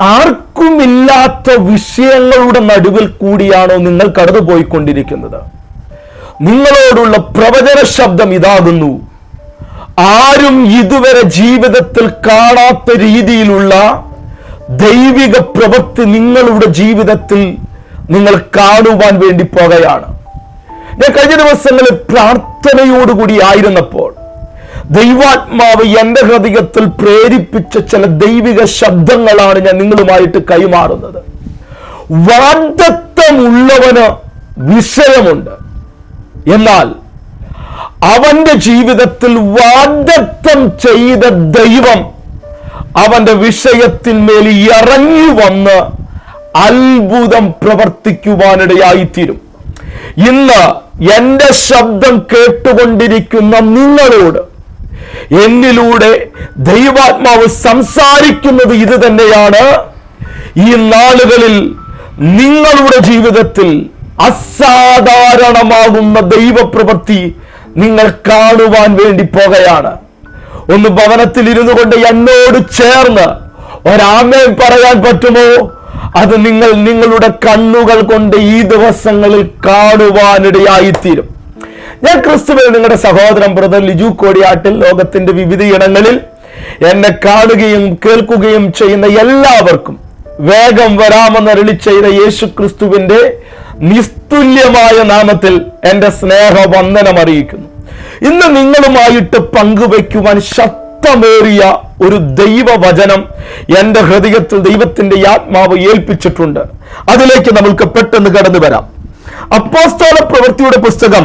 ആർക്കുമില്ലാത്ത വിഷയങ്ങളുടെ നടുവിൽ കൂടിയാണോ നിങ്ങൾ കടന്നുപോയിക്കൊണ്ടിരിക്കുന്നത്? നിങ്ങളോടുള്ള പ്രവചന ശബ്ദം ഇതാകുന്നു. ആരും ഇതുവരെ ജീവിതത്തിൽ കാണാത്ത രീതിയിലുള്ള ദൈവിക പ്രവൃത്തി നിങ്ങളുടെ ജീവിതത്തിൽ നിങ്ങൾ കാണുവാൻ വേണ്ടി പോകുകയാണ് ഞാൻ കഴിഞ്ഞ ദിവസങ്ങളിൽ പ്രാർത്ഥനയോടുകൂടി ആയിരുന്നപ്പോൾ ദൈവാത്മാവ് എന്റെ ഹൃദയത്തിൽ പ്രേരിപ്പിച്ച ചില ദൈവിക ശബ്ദങ്ങളാണ് ഞാൻ നിങ്ങളുമായിട്ട് കൈമാറുന്നത്. വാഗ്ദത്തമുള്ളവന് വിഷയമുണ്ട്. എന്നാൽ അവന്റെ ജീവിതത്തിൽ വാഗ്ദത്വം ചെയ്ത ദൈവം അവന്റെ വിഷയത്തിന്മേൽ ഇറങ്ങി വന്ന് അത്ഭുതം പ്രവർത്തിക്കുവാനിടയായിത്തീരും. ഇന്ന് എന്റെ ശബ്ദം കേട്ടുകൊണ്ടിരിക്കുന്ന നിങ്ങളോട് എന്നിലൂടെ ദൈവാത്മാവ് സംസാരിക്കുന്നത് ഇത് തന്നെയാണ്. ഈ നാളുകളിൽ നിങ്ങളുടെ ജീവിതത്തിൽ അസാധാരണമാകുന്ന ദൈവപ്രവൃത്തി നിങ്ങൾ കാണുവാൻ വേണ്ടി പോകുകയാണ്. ഒന്ന് ഭവനത്തിൽ ഇരുന്നു കൊണ്ട് എന്നോട് ചേർന്ന് ഒരാമേൻ പറയാൻ പറ്റുമോ? അത് നിങ്ങൾ നിങ്ങളുടെ കണ്ണുകൾ കൊണ്ട് ഈ ദിവസങ്ങളിൽ കാണുവാനിടയായിത്തീരും. ഞാൻ ക്രിസ്തുവിൽ നിങ്ങളുടെ സഹോദരൻ ബ്രദർ ലിജു കോടിയാട്ടിൽ ലോകത്തിന്റെ വിവിധയിടങ്ങളിൽ എന്നെ കാണുകയും കേൾക്കുകയും ചെയ്യുന്ന എല്ലാവർക്കും വേഗം വരാമെന്ന് അരളി ചെയ്ത യേശു ക്രിസ്തുവിന്റെ നിസ്തുല്യമായ നാമത്തിൽ എന്റെ സ്നേഹവന്ദനം അറിയിക്കുന്നു. ഇന്ന് നിങ്ങളുമായിട്ട് പങ്കുവയ്ക്കുവാൻ ശക്തമേറിയ ഒരു ദൈവവചനം എന്റെ ഹൃദയത്തിൽ ദൈവത്തിന്റെ ആത്മാവ് ഏൽപ്പിച്ചിട്ടുണ്ട്. അതിലേക്ക് നമ്മൾക്ക് പെട്ടെന്ന് കടന്നു വരാം അപ്പോസ്തോല പ്രവൃത്തിയുടെ പുസ്തകം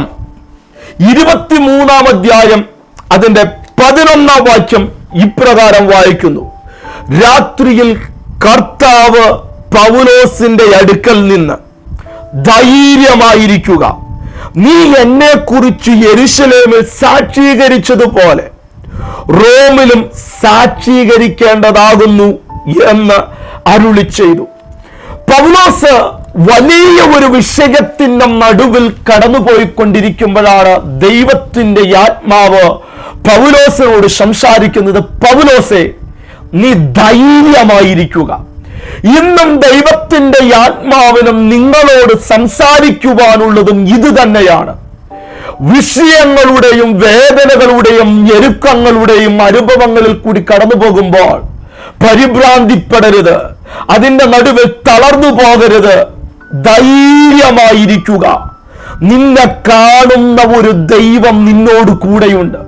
ഇരുപത്തിമൂന്നാം അധ്യായം അതിന്റെ പതിനൊന്നാം വാക്യം ഇപ്രകാരം വായിക്കുന്നു. രാത്രിയിൽ കർത്താവ് പൗലോസിന്റെ അടുക്കൽ നിന്ന് ധൈര്യമായിരിക്കുക. നീ എന്നെ കുറിച്ച് യെരുശലേമിൽ സാക്ഷീകരിച്ചതുപോലെ റോമിലും സാക്ഷീകരിക്കേണ്ടതാകുന്നു എന്ന് അരുളി ചെയ്തു. പൗലോസ് വലിയ ഒരു വിഷയത്തിന്റെ നടുവിൽ കടന്നുപോയിക്കൊണ്ടിരിക്കുമ്പോഴാണ് ദൈവത്തിന്റെ ആത്മാവ് പൗലോസിനോട് സംസാരിക്കുന്നത് പൗലോസെ നീ ധൈര്യമായിരിക്കുക. ഇന്നും ദൈവത്തിന്റെ ആത്മാവിനും നിങ്ങളോട് സംസാരിക്കുവാനുള്ളതും ഇത് തന്നെയാണ്. വിഷയങ്ങളുടെയും വേദനകളുടെയും ഞെരുക്കങ്ങളുടെയും അനുഭവങ്ങളിൽ കൂടി കടന്നു പോകുമ്പോൾ പരിഭ്രാന്തിപ്പെടരുത്. അതിന്റെ നടുവിൽ തളർന്നു പോകരുത്. ധൈര്യമായിരിക്കുക. നിന്നെ കാണുന്ന ഒരു ദൈവം നിന്നോട് കൂടെയുണ്ട്.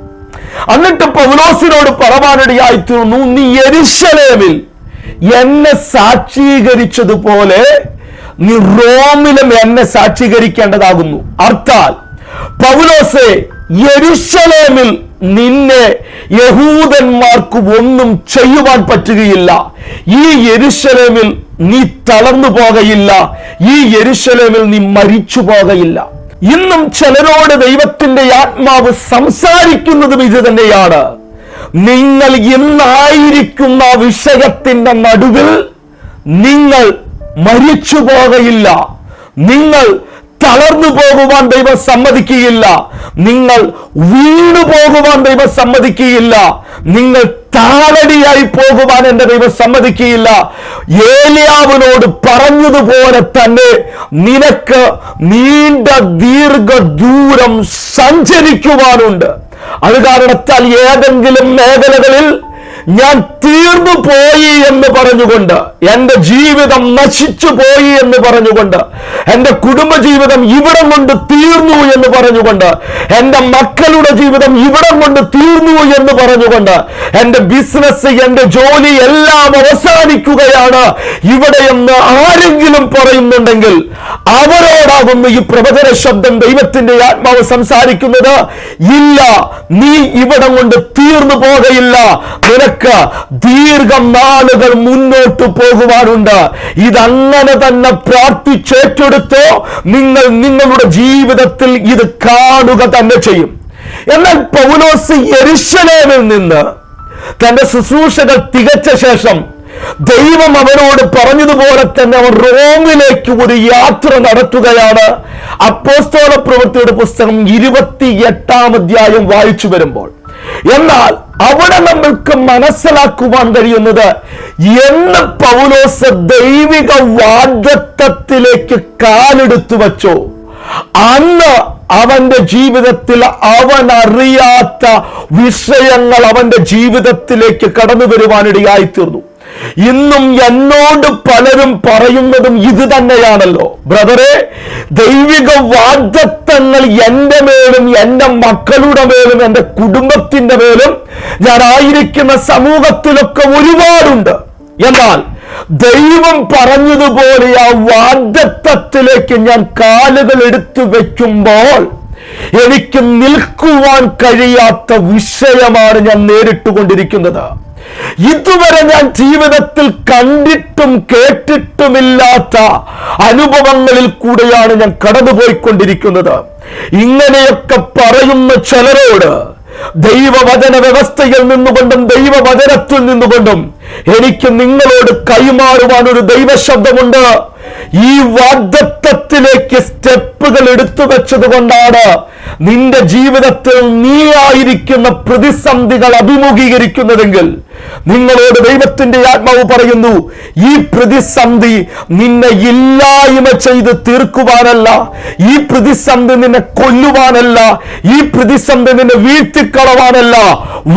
എന്നിട്ട് പൗലോസിനോട് പറവാനിടയായി തീർന്നു നീ എരിശലേമിൽ എന്നെ സാക്ഷീകരിച്ചതുപോലെ നീ റോമിലും എന്നെ സാക്ഷീകരിക്കേണ്ടതാകുന്നു. അർത്ഥാൽ പൗലോസെ യെരുശലേമിൽ നിന്നെ യഹൂദന്മാർക്ക് ഒന്നും ചെയ്യുവാൻ പറ്റുകയില്ല. ഈ യെരുശലേമിൽ നീ തളർന്നു പോകയില്ല. ഈ യെരുശലേമിൽ നീ മരിച്ചു പോകയില്ല. ഇന്നും ചിലരോട് ദൈവത്തിന്റെ ആത്മാവ് സംസാരിക്കുന്നതും ഇത് തന്നെയാണ്. നിങ്ങൾ ഇന്നായിരിക്കുന്ന വിഷയത്തിന്റെ നടുവിൽ നിങ്ങൾ മരിച്ചു പോകയില്ല. നിങ്ങൾ തളർന്നു പോകുവാൻ ദൈവം സമ്മതിക്കുകയില്ല. നിങ്ങൾ വീണു പോകുവാൻ ദൈവം സമ്മതിക്കുകയില്ല. നിങ്ങൾ താളടിയായി പോകുവാൻ എന്റെ ദൈവം സമ്മതിക്കുകയില്ല. ഏലിയാവിനോട് പറഞ്ഞതുപോലെ തന്നെ നിനക്ക് നീണ്ട ദീർഘ ദൂരം സഞ്ചരിക്കുവാനുണ്ട്. അത് കാരണത്താൽ ഏതെങ്കിലും മേഖലകളിൽ ഞാൻ തീർന്നു പോയി എന്ന് പറഞ്ഞുകൊണ്ട് എന്റെ ജീവിതം നശിച്ചു പോയി എന്ന് പറഞ്ഞുകൊണ്ട് എന്റെ കുടുംബ ജീവിതം ഇവിടം കൊണ്ട് തീർന്നു എന്ന് പറഞ്ഞുകൊണ്ട് എന്റെ മക്കളുടെ ജീവിതം ഇവിടം കൊണ്ട് തീർന്നു എന്ന് പറഞ്ഞുകൊണ്ട് എന്റെ ബിസിനസ് എന്റെ ജോലി എല്ലാം അവസാനിക്കുകയാണ്. ഇവിടെയെന്ന് ആരെങ്കിലും പറയുന്നുണ്ടെങ്കിൽ അവരോടാകുന്നു ഈ പ്രവചന ശബ്ദം ദൈവത്തിന്റെ ആത്മാവ് സംസാരിക്കുന്നത്. ഇല്ല നീ ഇവിടം കൊണ്ട് തീർന്നു പോകയില്ല. നിനക്ക് ദീർഘം നാളുകൾ മുന്നോട്ട് പോകുവാനുണ്ട്. ഇതങ്ങനെ തന്നെ പ്രാർത്ഥിച്ചേറ്റെടുത്തോ നിങ്ങൾ നിങ്ങളുടെ ജീവിതത്തിൽ ഇത് കാണുക തന്നെ ചെയ്യും. എന്നാൽ പൗലോസ് യരിശലേമിൽ നിന്ന് തന്റെ ശുശ്രൂഷകൾ തികച്ച ശേഷം ദൈവം അവനോട് പറഞ്ഞതുപോലെ തന്നെ അവൻ റോമിലേക്ക് ഒരു യാത്ര നടത്തുകയാണ്. അപ്പോസ്തോല പ്രവൃത്തിയുടെ പുസ്തകം ഇരുപത്തി എട്ടാം അധ്യായം വായിച്ചു വരുമ്പോൾ എന്നാൽ അവിടെ നമ്മൾക്ക് മനസ്സിലാക്കുവാൻ കഴിയുന്നത് എന്ന് പൗലോസ് ദൈവിക വാഗ്ദത്വത്തിലേക്ക് കാലെടുത്തു വച്ചോ. അന്ന് അവന്റെ ജീവിതത്തിൽ അവൻ അറിയാത്ത വിഷയങ്ങൾ അവന്റെ ജീവിതത്തിലേക്ക് കടന്നു വരുവാനിടയായി തീർന്നു ഇന്നും എന്നോട് പലരും പറയുന്നതും ഇത് തന്നെയാണല്ലോ. ബ്രദറെ ദൈവിക വാഗ്ദത്തങ്ങൾ എന്റെ മേലും എന്റെ മക്കളുടെ മേലും എന്റെ കുടുംബത്തിന്റെ മേലും ഞാൻ ആയിരിക്കുന്ന സമൂഹത്തിലൊക്കെ ഒരുപാടുണ്ട്. എന്നാൽ ദൈവം പറഞ്ഞതുപോലെ ആ വാഗ്ദത്തത്തിലേക്ക് ഞാൻ കാലുകൾ എടുത്തു വെക്കുമ്പോൾ എനിക്ക് നിൽക്കുവാൻ കഴിയാത്ത വിഷയമാണ് ഞാൻ നേരിട്ടുകൊണ്ടിരിക്കുന്നത്. ഇതുവരെ ഞാൻ ജീവിതത്തിൽ കണ്ടിട്ടും കേട്ടിട്ടുമില്ലാത്ത അനുഭവങ്ങളിൽ കൂടെയാണ് ഞാൻ കടന്നുപോയിക്കൊണ്ടിരിക്കുന്നത്. ഇങ്ങനെയൊക്കെ പറയുന്ന ചിലരോട് ദൈവവചന വ്യവസ്ഥയിൽ നിന്നുകൊണ്ടും ദൈവവചനത്തിൽ നിന്നുകൊണ്ടും എനിക്ക് നിങ്ങളോട് കൈമാറുവാൻ ഒരു ദൈവശബ്ദമുണ്ട്. ഈ വാഗ്ദത്വത്തിലേക്ക് സ്റ്റെപ്പുകൾ എടുത്തു വെച്ചത് കൊണ്ടാണ് നിന്റെ ജീവിതത്തിൽ നീയായിരിക്കുന്ന പ്രതിസന്ധികൾ അഭിമുഖീകരിക്കുന്നതെങ്കിൽ നിങ്ങളോട് ദൈവത്തിന്റെ ആത്മാവ് പറയുന്നു ഈ പ്രതിസന്ധി നിന്നെ ഇല്ലായ്മ ചെയ്ത് തീർക്കുവാനല്ല ഈ പ്രതിസന്ധി നിന്നെ കൊല്ലുവാനല്ല ഈ പ്രതിസന്ധി നിന്നെ വീഴ്ത്തിക്കളവാനല്ല.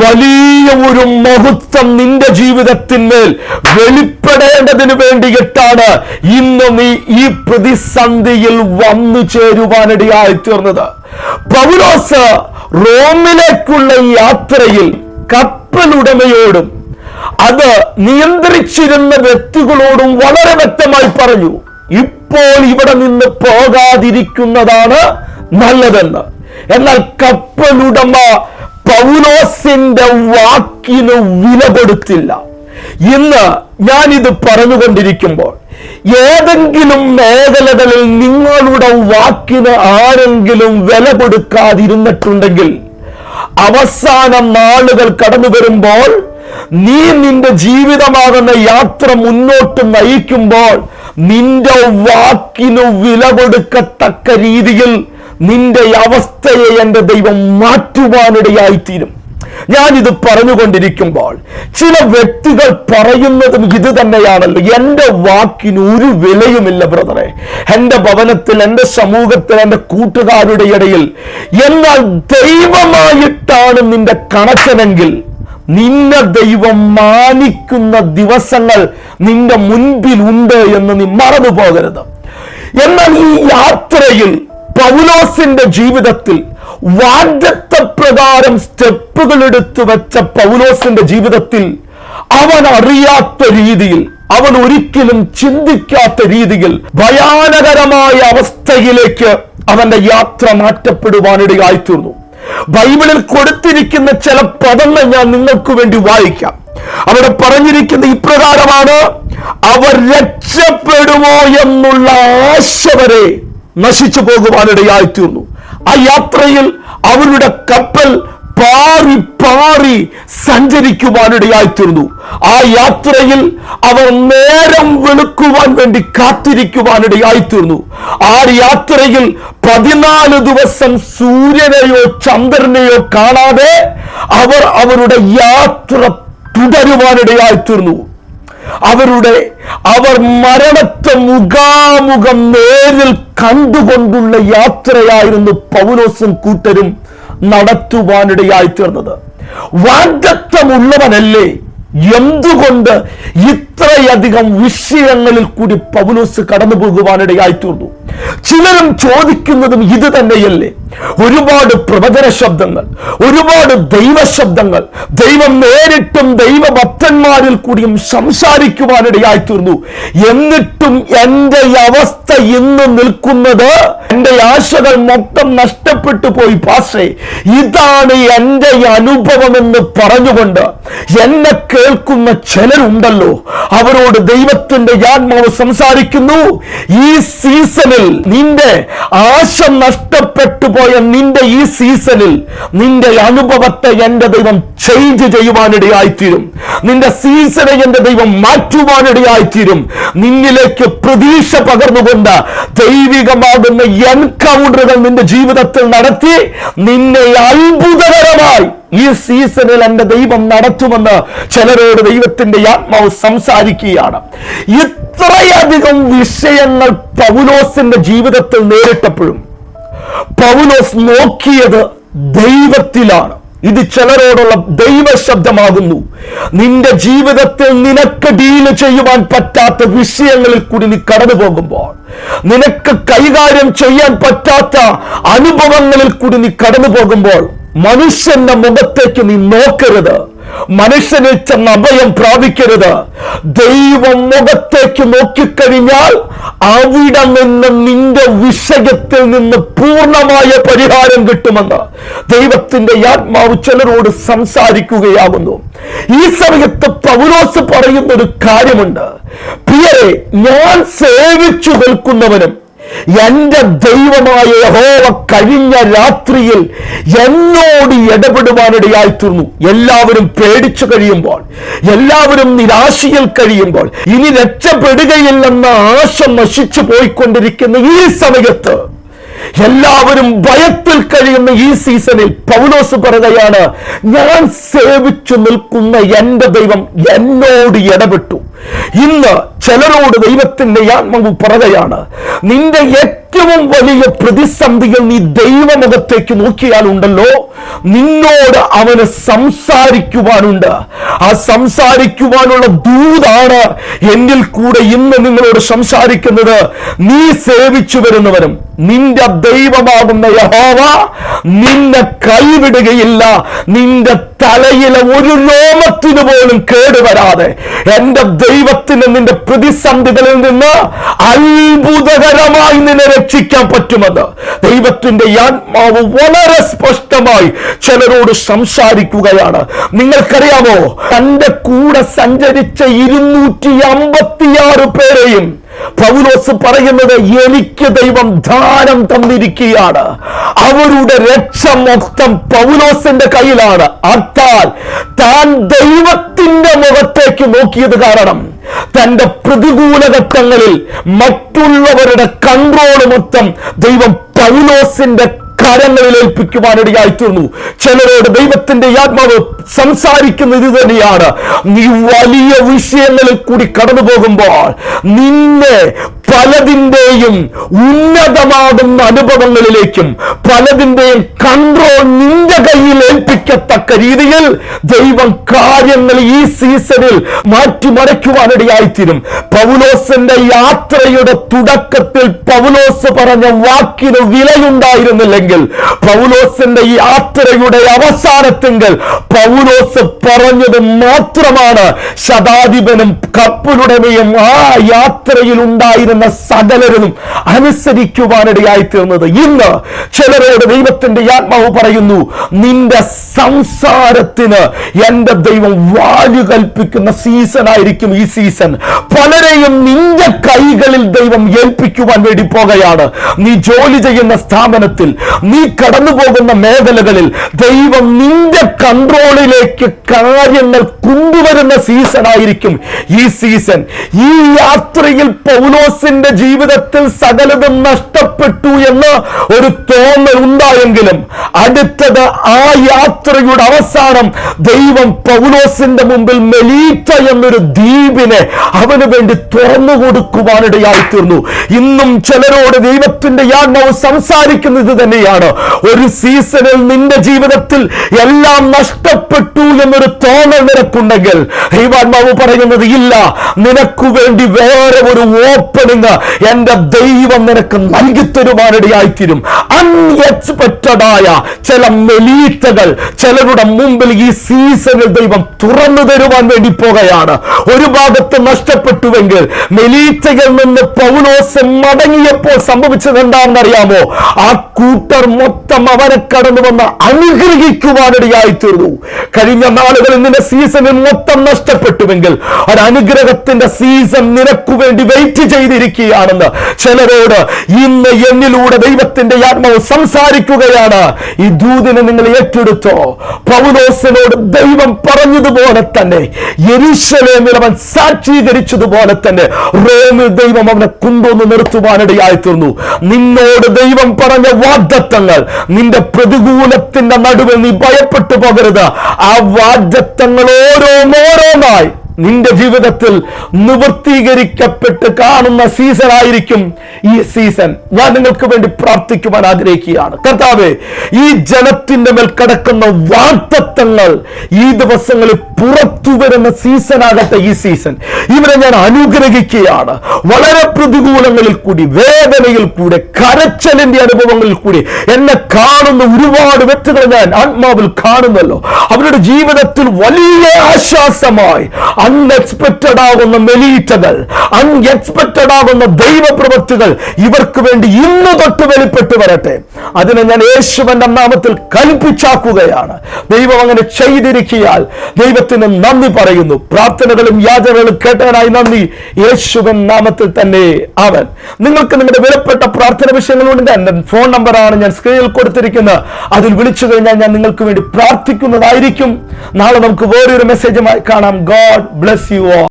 വലിയ ഒരു മഹത്വം നിന്റെ ജീവിതത്തിന്മേൽ വെളിപ്പെടേണ്ടതിന് വേണ്ടിയിട്ടാണ് ഇന്ന് നീ ഈ പ്രതിസന്ധിയിൽ വന്നു ചേരുവാനിടയായി തീർന്നത് പൗലോസ് റോമിലേക്കുള്ള യാത്രയിൽ കപ്പലുടമയോടും അത് നിയന്ത്രിച്ചിരുന്ന വ്യക്തികളോടും വളരെ വ്യക്തമായി പറഞ്ഞു ഇപ്പോൾ ഇവിടെ നിന്ന് പോകാതിരിക്കുന്നതാണ് നല്ലതെന്ന്. എന്നാൽ കപ്പലുടമ പൗലോസിന്റെ വാക്കിന് വില കൊടുത്തില്ല. ഇന്ന് ഞാനിത് പറഞ്ഞുകൊണ്ടിരിക്കുമ്പോൾ ഏതെങ്കിലും മേഖലകളിൽ നിങ്ങളുടെ വാക്കിന് ആരെങ്കിലും വില കൊടുക്കാതിരുന്നിട്ടുണ്ടെങ്കിൽ അവസാന നാളുകൾ കടന്നു വരുമ്പോൾ നീ നിന്റെ ജീവിതമാകുന്ന യാത്ര മുന്നോട്ട് നയിക്കുമ്പോൾ നിന്റെ വാക്കിനു വില കൊടുക്കത്തക്ക രീതിയിൽ നിന്റെ അവസ്ഥയെ എന്റെ ദൈവം മാറ്റുവാനിടയായിത്തീരും. ഞാനിത് പറഞ്ഞുകൊണ്ടിരിക്കുമ്പോൾ ചില വ്യക്തികൾ പറയുന്നതും ഇത് തന്നെയാണല്ലോ. എന്റെ വാക്കിന് ഒരു വിലയുമില്ല ബ്രദറെ. എന്റെ ഭവനത്തിൽ എന്റെ സമൂഹത്തിൽ എന്റെ കൂട്ടുകാരുടെ ഇടയിൽ എന്നാൽ ദൈവമായിട്ടാണ് നിന്റെ കണക്ഷനെങ്കിൽ നിന്നെ ദൈവം മാനിക്കുന്ന ദിവസങ്ങൾ നിന്റെ മുൻപിൽ ഉണ്ട് എന്ന് നീ മറന്നു പോകരുത് എന്നാൽ ഈ യാത്രയിൽ പൗലോസിന്റെ ജീവിതത്തിൽ വാഗ്ദത്തപ്രകാരം സ്റ്റെപ്പുകൾ എടുത്തു വെച്ച പൗലോസിന്റെ ജീവിതത്തിൽ അവൻ അറിയാത്ത രീതിയിൽ അവൻ ഒരിക്കലും ചിന്തിക്കാത്ത രീതിയിൽ ഭയാനകരമായ അവസ്ഥയിലേക്ക് അവന്റെ യാത്ര മാറ്റപ്പെടുവാനിടയായി തീർന്നു ബൈബിളിൽ കൊടുത്തിരിക്കുന്ന ചില പദങ്ങൾ ഞാൻ നിങ്ങൾക്ക് വേണ്ടി വായിക്കാം. അവിടെ പറഞ്ഞിരിക്കുന്ന ഇപ്രകാരമാണ് അവർ രക്ഷപ്പെടുമോ എന്നുള്ള ആശ വരെ നശിച്ചു പോകുവാനിടയായി തീർന്നു ആ യാത്രയിൽ അവരുടെ കപ്പൽ പാറി പാറി സഞ്ചരിക്കുവാനിടയായിത്തീർന്നു. ആ യാത്രയിൽ അവർ നേരം വെളുക്കുവാൻ വേണ്ടി കാത്തിരിക്കുവാനിടയായിത്തീർന്നു. ആ യാത്രയിൽ പതിനാല് ദിവസം സൂര്യനെയോ ചന്ദ്രനെയോ കാണാതെ അവർ അവരുടെ യാത്ര തുടരുവാനിടയായി തീർന്നു അവരുടെ അവർ മരണത്തെ മുഖാമുഖം നേരിൽ കണ്ടുകൊണ്ടുള്ള യാത്രയായിരുന്നു പൗലോസും കൂട്ടരും നടത്തുവാനിടയായി തീർന്നത്. വാഗ്ദത്വമുള്ളവനല്ലേ എന്തുകൊണ്ട് ഇത്രയധികം വിഷയങ്ങളിൽ കൂടി പൗലോസ് കടന്നു പോകുവാനിടയായി തീർന്നു? ചിലരും ചോദിക്കുന്നതും ഇത് തന്നെയല്ലേ? ഒരുപാട് പ്രവചന ശബ്ദങ്ങൾ ഒരുപാട് ദൈവ ശബ്ദങ്ങൾ ദൈവം നേരിട്ടും ദൈവഭക്തന്മാരിൽ കൂടിയും സംസാരിക്കുവാനിടയായി തീർന്നു എന്നിട്ടും എന്റെ അവസ്ഥ ഇന്ന് നിൽക്കുന്നത് എന്റെ ആശകൾ മൊത്തം നഷ്ടപ്പെട്ടു പോയി പാസേ ഇതാണ് എന്റെ അനുഭവം എന്ന് പറഞ്ഞുകൊണ്ട് എന്നെ കേൾക്കുന്ന ചിലരുണ്ടല്ലോ. അവരോട് ദൈവത്തിന്റെ ആത്മാവ് സംസാരിക്കുന്നു. ഈ സീസണിൽ നിന്റെ ആശ നഷ്ടപ്പെട്ടു പോയ നിന്റെ ഈ സീസണിൽ നിന്റെ അനുഭവത്തെ എന്റെ ദൈവം ചേഞ്ച് ചെയ്യുവാനിടയായിത്തീരും. നിന്റെ സീസണെ എന്റെ ദൈവം മാറ്റുവാനിടയായിത്തീരും. നിന്നിലേക്ക് പ്രതീക്ഷ പകർന്നുകൊണ്ട് ദൈവികമാകുന്ന എൻകൗണ്ടറുകൾ നിന്റെ ജീവിതത്തിൽ നടത്തി നിന്നെ അത്ഭുതകരമായി ഈ സീസണിൽ എന്റെ ദൈവം നടത്തുമെന്ന് ചിലരോട് ദൈവത്തിന്റെ ആത്മാവ് സംസാരിക്കുകയാണ്. ഇത്രയധികം വിഷയങ്ങൾ പൗലോസിന്റെ ജീവിതത്തിൽ നേരിട്ടപ്പോഴും പൗലോസ് നോക്കിയത് ദൈവത്തിലാണ്. ഇത് ചിലരോടുള്ള ദൈവശബ്ദമാകുന്നു. നിന്റെ ജീവിതത്തിൽ നിനക്ക് ഡീൽ ചെയ്യുവാൻ പറ്റാത്ത വിഷയങ്ങളിൽ കൂടി നീ കടന്നു പോകുമ്പോൾ നിനക്ക് കൈകാര്യം ചെയ്യാൻ പറ്റാത്ത അനുഭവങ്ങളിൽ കൂടി നീ കടന്നു പോകുമ്പോൾ മനുഷ്യന്റെ മുഖത്തേക്ക് നീ നോക്കരുത്. മനുഷ്യനിൽ ചെന്ന് അഭയം പ്രാപിക്കരുത്. ദൈവം മുഖത്തേക്ക് നോക്കിക്കഴിഞ്ഞാൽ അവിടെ നിന്ന് നിന്റെ വിഷയത്തിൽ നിന്ന് പൂർണമായ പരിഹാരം കിട്ടുമെന്ന് ദൈവത്തിന്റെ ആത്മാവ് ചിലരോട് സംസാരിക്കുകയാകുന്നു. ഈ സമയത്ത് പൗലോസ് പറയുന്ന ഒരു കാര്യമുണ്ട്. പ്രിയരെ ഞാൻ സേവിച്ചു നിൽക്കുന്നവനും എന്റെ ദൈവമായ യഹോവ കഴിഞ്ഞ രാത്രിയിൽ എന്നോട് ഇടപെടുവാനിടയായി തീർന്നു എല്ലാവരും പേടിച്ചു കഴിയുമ്പോൾ എല്ലാവരും നിരാശയിൽ കഴിയുമ്പോൾ ഇനി രക്ഷപ്പെടുകയില്ലെന്ന ആശ നശിച്ചു പോയിക്കൊണ്ടിരിക്കുന്ന ഈ സമയത്ത് എല്ലാവരും ഭയത്തിൽ കഴിയുന്ന ഈ സീസണിൽ പൗലോസ് പറയുകയാണ് ഞാൻ സേവിച്ചു നിൽക്കുന്ന എന്റെ ദൈവം എന്നോട് ഇടപെട്ടു. ഇന്ന് ചിലരോട് ദൈവത്തിന്റെ ആത്മാവ് പറയുകയാണ് നിന്റെ ഏറ്റവും വലിയ പ്രതിസന്ധികൾ നീ ദൈവമുഖത്തേക്ക് നോക്കിയാലുണ്ടല്ലോ നിന്നോട് അവന് സംസാരിക്കുവാനുണ്ട്. ആ സംസാരിക്കുവാനുള്ള ദൂതാണ് എന്നിൽ കൂടെ ഇന്ന് നിങ്ങളോട് സംസാരിക്കുന്നത്. നീ സേവിച്ചു വരുന്നവനും നിന്റെ ദൈവമാകുന്ന യഹോവ നിന്നെ കൈവിടുകയില്ല. നിന്റെ തലയിലെ ഒരു രോമത്തിന് പോലും കേടുവരാതെ എന്റെ ദൈവത്തിന് നിന്റെ പ്രതിസന്ധികളിൽ നിന്ന് അത്ഭുതകരമായി നിന്നെ രക്ഷിക്കാൻ പറ്റുമെന്ന് ദൈവത്തിന്റെ ആത്മാവ് വളരെ സ്പഷ്ടമായി ചിലരോട് സംസാരിക്കുകയാണ്. നിങ്ങൾക്കറിയാമോ? തന്റെ കൂടെ സഞ്ചരിച്ച ഇരുന്നൂറ്റി അമ്പത്തിയാറ് പേരെയും പൗലോസ് പറയുന്നത് എനിക്ക് ദൈവം ദാനം തന്നിരിക്കുകയാണ്. അവരുടെ രക്ഷ മൊത്തം പൗലോസിന്റെ കയ്യിലാണ്. അർത്ഥാൽ താൻ ദൈവത്തിന്റെ മുഖത്തേക്ക് നോക്കിയത് കാരണം തന്റെ പ്രതികൂല ഘട്ടങ്ങളിൽ മറ്റുള്ളവരുടെ കൺട്രോൾ മൊത്തം ദൈവം പൗലോസിന്റെ കരങ്ങളിൽ ഏൽപ്പിക്കുവാനിടയായി തീർന്നു ചിലരോട് ദൈവത്തിന്റെ ആത്മാവ് സംസാരിക്കുന്ന ഇത് തന്നെയാണ്. നീ വലിയ വിഷയങ്ങളിൽ കൂടി കടന്നു പോകുമ്പോൾ നിന്നെ പലതിന്റെയും ഉന്നതമാകുന്ന അനുഭവങ്ങളിലേക്കും പലതിന്റെയും കൺട്രോൾ നിന്റെ കയ്യിൽ ഏൽപ്പിക്കത്തക്ക രീതിയിൽ ദൈവം കാര്യങ്ങൾ ഈ സീസണിൽ മാറ്റിമറിക്കുവാനിടയായിത്തീരും. പൗലോസിന്റെ യാത്രയുടെ തുടക്കത്തിൽ പൗലോസ് പറഞ്ഞ വാക്കിന് വിലയുണ്ടായിരുന്നില്ലെങ്കിൽ പൗലോസിന്റെ യാത്രയുടെ അവസാനത്തെങ്കിൽ പൗലോസ് പറഞ്ഞത് മാത്രമാണ്. ശതാധിപനും കപ്പലുടമയും ആ യാത്രയിൽ ഉണ്ടായിരുന്ന സകലരും അനുസരിക്കുവാനിടയായി തീർന്നത്. ഇന്ന് ചിലരോട് ദൈവത്തിന്റെ ആത്മാവ് പറയുന്നു നിന്റെ സംസാരത്തിന് എന്റെ ദൈവം വാഴു കൽപ്പിക്കുന്ന സീസൺ ആയിരിക്കും ഈ സീസൺ പലരെയും നിന്റെ കൈകളിൽ ദൈവം ഏൽപ്പിക്കുവാൻ വേണ്ടി പോകുകയാണ്. നീ ജോലി ചെയ്യുന്ന സ്ഥാപനത്തിൽ നീ കടന്നു പോകുന്ന മേഖലകളിൽ ദൈവം നിന്റെ കൺട്രോളിലേക്ക് കാര്യങ്ങൾ കൊണ്ടുവരുന്ന സീസൺ ആയിരിക്കും ഈ സീസൺ ഈ യാത്രയിൽ പൗലോസിന്റെ ജീവിതത്തിൽ സകലതും നഷ്ടപ്പെട്ടു എന്ന് ഒരു തോന്നൽ ഉണ്ടായെങ്കിലും അടുത്തത് ആ യാത്രയുടെ അവസാനം ദൈവം പൗലോസിന്റെ മുമ്പിൽ മെലീറ്റ എന്നൊരു ദ്വീപിനെ അവന് വേണ്ടി തുറന്നു കൊടുക്കുവാനിടയായി തീർന്നു. ഇന്നും ചിലരോട് ദൈവത്തിന്റെ ആത്മാവ് സംസാരിക്കുന്നത് തന്നെയാണ്. ഒരു സീസണിൽ നിന്റെ ജീവിതത്തിൽ എല്ലാം നഷ്ടപ്പെട്ടു എന്നൊരു തോന്നൽ നിനക്കുണ്ടെങ്കിൽ ദൈവാത്മാവ് പറയുന്നത് ഇല്ല. നിനക്കു വേണ്ടി വേറെ ഒരു ഓപ്പണിങ് എന്റെ ദൈവം നിനക്ക് നൽകി തരുവാനിടയായിത്തീരും ചില മെലീറ്റകൾ ചിലരുടെ മുമ്പിൽ ഈ സീസണിൽ ദൈവം തുറന്നു തരുവാൻ വേണ്ടി പോകുകയാണ് ഒരു ഭാഗത്ത് നഷ്ടപ്പെട്ടുവെങ്കിൽ മെലീറ്റയിൽ നിന്ന് പൗലോസ് മടങ്ങിയപ്പോൾ സംഭവിച്ചത് എന്താണെന്ന് അറിയാമോ ആ കൂട്ടർ മൊത്തം അവരെ കടന്നു വന്ന് അനുഗ്രഹിക്കുവാനിടയായി തീർന്നു കഴിഞ്ഞ നാളുകളിൽ നിന്റെ സീസണിൽ മൊത്തം നഷ്ടപ്പെട്ടുവെങ്കിൽ ഒരു അനുഗ്രഹത്തിന്റെ സീസൺ നിനക്കു വേണ്ടി വെയിറ്റ് ചെയ്തിരിക്കുകയാണെന്ന് ചിലരോട് ഇന്ന് എന്നിലൂടെ ദൈവത്തിന്റെ ആത്മാവ് ആത്മാവ് സംസാരിക്കുകയാണ്. ഈ ദൂതിനെ നിങ്ങൾ ഏറ്റെടുത്തോ. പൗലോസിനോട് ദൈവം പറഞ്ഞതുപോലെ തന്നെ യെരൂശലേമിൽ അവൻ സാക്ഷീകരിച്ചതുപോലെ തന്നെ റോമിൽ ദൈവം അവനെ കൊണ്ടുവന്ന് നിർത്തുവാനിടയായി തീർന്നു നിന്നോട് ദൈവം പറഞ്ഞ വാഗ്ദത്തങ്ങൾ നിന്റെ പ്രതികൂലത്തിന്റെ നടുവിൽ നീ ഭയപ്പെട്ടു പോകരുത്. ആ വാഗ്ദത്തങ്ങൾ ഓരോന്നോരോന്നായി നിന്റെ ജീവിതത്തിൽ നിവർത്തീകരിക്കപ്പെട്ട് കാണുന്ന സീസൺ ആയിരിക്കും ഈ സീസൺ ഞാൻ നിങ്ങൾക്ക് വേണ്ടി പ്രാർത്ഥിക്കുവാൻ ആഗ്രഹിക്കുകയാണ്. കർത്താവെ ഈ ജനത്തിന്റെ മേൽ കിടക്കുന്ന വാർത്തത്വങ്ങൾ ഈ ദിവസങ്ങളിൽ പുറത്തു വരുന്ന സീസൺ ആകട്ടെ ഈ സീസൺ ഇവരെ ഞാൻ അനുഗ്രഹിക്കുകയാണ്. വളരെ പ്രതികൂലങ്ങളിൽ കൂടി വേദനയിൽ കൂടെ കരച്ചലിന്റെ അനുഭവങ്ങളിൽ കൂടി എന്നെ കാണുന്ന ഒരുപാട് വ്യക്തികളെ ഞാൻ ആത്മാവിൽ കാണുന്നല്ലോ. അവരുടെ ജീവിതത്തിൽ വലിയ ആശ്വാസമായി അൺഎക്സ്പെക്റ്റഡ് ആകുന്ന മെലീറ്റകൾ അൺഎക്സ്പെക്റ്റഡ് ആകുന്ന ദൈവപ്രവൃത്തികൾ ഇവർക്ക് വേണ്ടി ഇന്ന് തൊട്ട് വെളിപ്പെട്ട് വരട്ടെ. അതിനെ ഞാൻ യേശുവന്റെ നാമത്തിൽ കൽപ്പിച്ചാക്കുകയാണ്. ദൈവം അങ്ങനെ ചെയ്തിരിക്കിയാൽ ദൈവത്തിന് നന്ദി പറയുന്നു. പ്രാർത്ഥനകളും യാചനകളും കേട്ടതിനായി നന്ദി. യേശുവൻ നാമത്തിൽ തന്നെ. അവൻ നിങ്ങൾക്ക് നിങ്ങളുടെ വിലപ്പെട്ട പ്രാർത്ഥന വിഷയങ്ങളുണ്ട്. എന്റെ ഫോൺ നമ്പറാണ് ഞാൻ സ്ക്രീനിൽ കൊടുത്തിരിക്കുന്നത്. അതിൽ വിളിച്ചു കഴിഞ്ഞാൽ ഞാൻ നിങ്ങൾക്ക് വേണ്ടി പ്രാർത്ഥിക്കുന്നതായിരിക്കും. നാളെ നമുക്ക് വേറൊരു മെസ്സേജുമായി കാണാം. God bless you all.